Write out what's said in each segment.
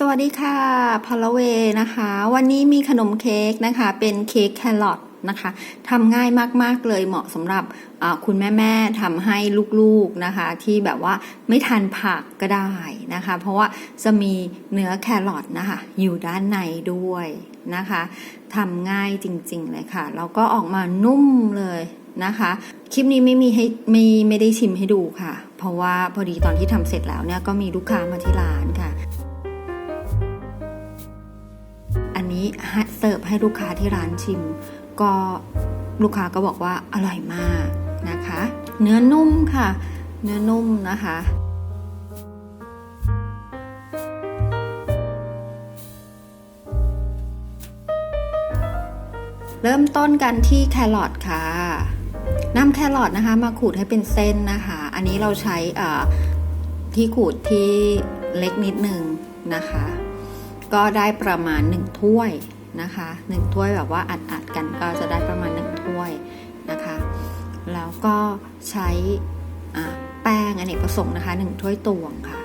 สวัสดีค่ะพลเวนะคะ วันนี้มีขนมเค้กนะคะ เป็นเค้กแครอทนะคะทำง่ายมากๆเลยเหมาะสำหรับคุณแม่ๆทำให้ลูกๆนะคะ ที่แบบว่าไม่ทานผักก็ได้นะคะ เพราะว่าจะมีเนื้อแครอทนะคะ อยู่ด้านในด้วยนะคะทำง่ายจริงๆเลยค่ะแล้วก็ออกมานุ่มเลยนะคะ คลิปนี้ไม่มีให้ไม่ไม่ได้ชิมให้ดูค่ะ เพราะว่าพอดีตอนที่ทำเสร็จแล้วเนี่ยก็มีลูกค้ามาที่ร้านค่ะ เสิร์ฟให้ลูกค้าที่ร้านชิม ก็ลูกค้าก็บอกว่าอร่อยมากนะคะ เนื้อนุ่มค่ะ เนื้อนุ่มนะคะเริ่มต้นกันที่แครอทค่ะนำแครอทนะคะ มาขูดให้เป็นเส้นนะคะ อันนี้เราใช้อ่าที่ขูดที่เล็กนิดนึงนะคะ ก็ได้ประมาณ 1 ถ้วยนะคะ1ถ้วยแบบว่าอัดอัดกันก็จะได้ประมาณ 1 ถ้วยนะคะ แล้วก็ใช้แป้งอเนกประสงค์นะคะ 1 ถ้วยตวงค่ะ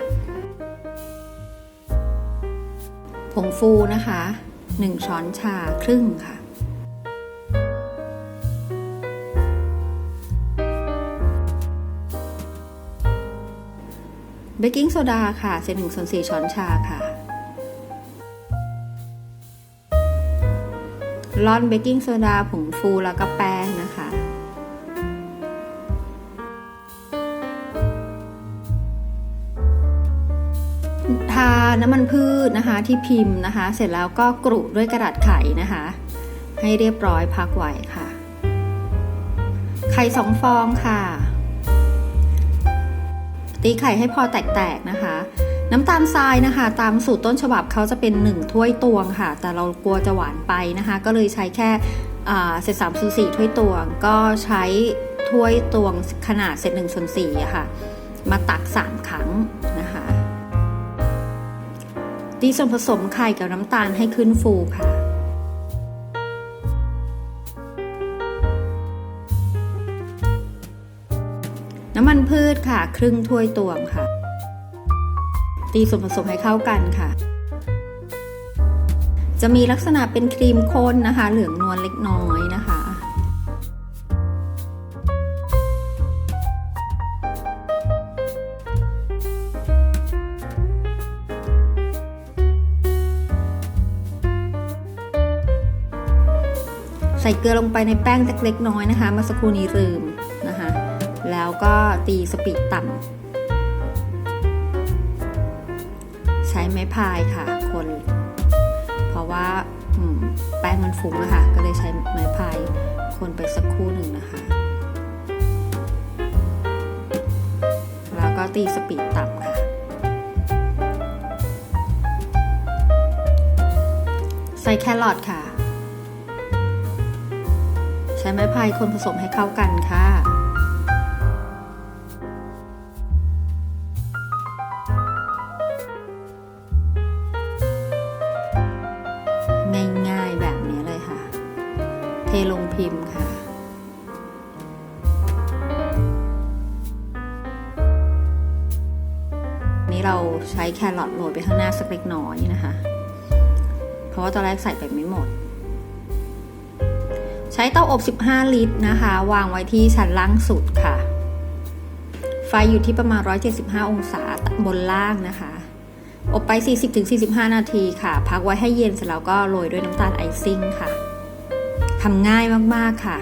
ผงฟูนะคะ 1 ช้อนชาครึ่งค่ะเบกกิ้งโซดาค่ะเศษหนึ่งส่วนสี่ช้อนชาค่ะ ร่อนเบกกิ้งโซดาผงฟูแล้วก็แป้งนะคะทาน้ำมันพืชนะคะที่พิมพ์นะคะ เสร็จแล้วก็กรุด้วยกระดาษไขนะคะ ให้เรียบร้อยพักไว้ค่ะ ไข่สองฟองค่ะ ตีไข่ให้พอแตกๆนะคะ น้ำตาลทรายนะคะ ตามสูตรต้นฉบับเขาจะเป็น 1 ถ้วยตวงค่ะ แต่เรากลัวจะหวานไปนะคะ ก็เลยใช้แค่เศษสามส่วนสี่ถ้วยตวง ก็ใช้ถ้วยตวงขนาดเศษหนึ่งส่วนสี่อะค่ะ มาตัก 3 ครั้งนะคะตีส่วนผสมไข่กับน้ำตาลให้ขึ้นฟูค่ะน้ำมันพืชค่ะ ครึ่งถ้วยตวงค่ะ ตีส่วนผสมให้เข้ากันค่ะ จะมีลักษณะเป็นครีมข้นนะคะ เหลืองนวลเล็กน้อยนะคะใส่เกลือลงไปในแป้งเล็กๆน้อยนะคะเมื่อสักครู่นี้ลืมนะคะ แล้วก็ตีสปีดต่ำ ใช้ไม้พายค่ะ คน เพราะว่าแป้งมันฟุ้งอะค่ะ ก็เลยใช้ไม้พายคนไปสักครู่หนึ่งนะคะ แล้วก็ตีสปีดต่ำค่ะ ใส่แครอทค่ะ ใช้ไม้พายคนผสมให้เข้ากันค่ะ เทลงพิมพ์ค่ะ นี่เราใช้แครอทโรยไปข้างหน้าสักเล็กน้อยนะคะ เพราะว่าตอนแรกใส่ไปไม่หมด ใช้เตาอบ 15 ลิตรนะคะ วางไว้ที่ชั้นล่างสุดค่ะ ไฟอยู่ที่ประมาณ 175 องศาบนล่างนะคะอบไป 40-45 นาทีค่ะ พักไว้ให้เย็นเสร็จแล้วก็โรยด้วยน้ำตาลไอซิ่งค่ะ ทำง่ายมากๆค่ะ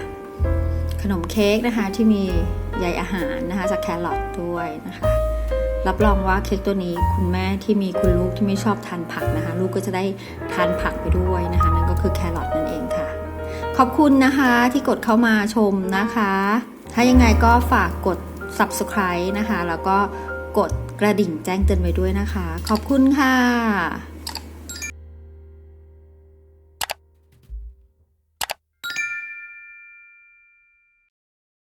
ขนมเค้กนะคะที่มีใยอาหารนะคะจากแครอทด้วยนะคะ รับรองว่าเค้กตัวนี้คุณแม่ที่มีคุณลูกที่ไม่ชอบทานผักนะคะ ลูกก็จะได้ทานผักไปด้วยนะคะ นั่นก็คือแครอทนั่นเองค่ะ ขอบคุณนะคะที่กดเข้ามาชมนะคะ ถ้ายังไงก็ฝากกด subscribe นะคะ แล้วก็กดกระดิ่งแจ้งเตือนไว้ด้วยนะคะ ขอบคุณค่ะ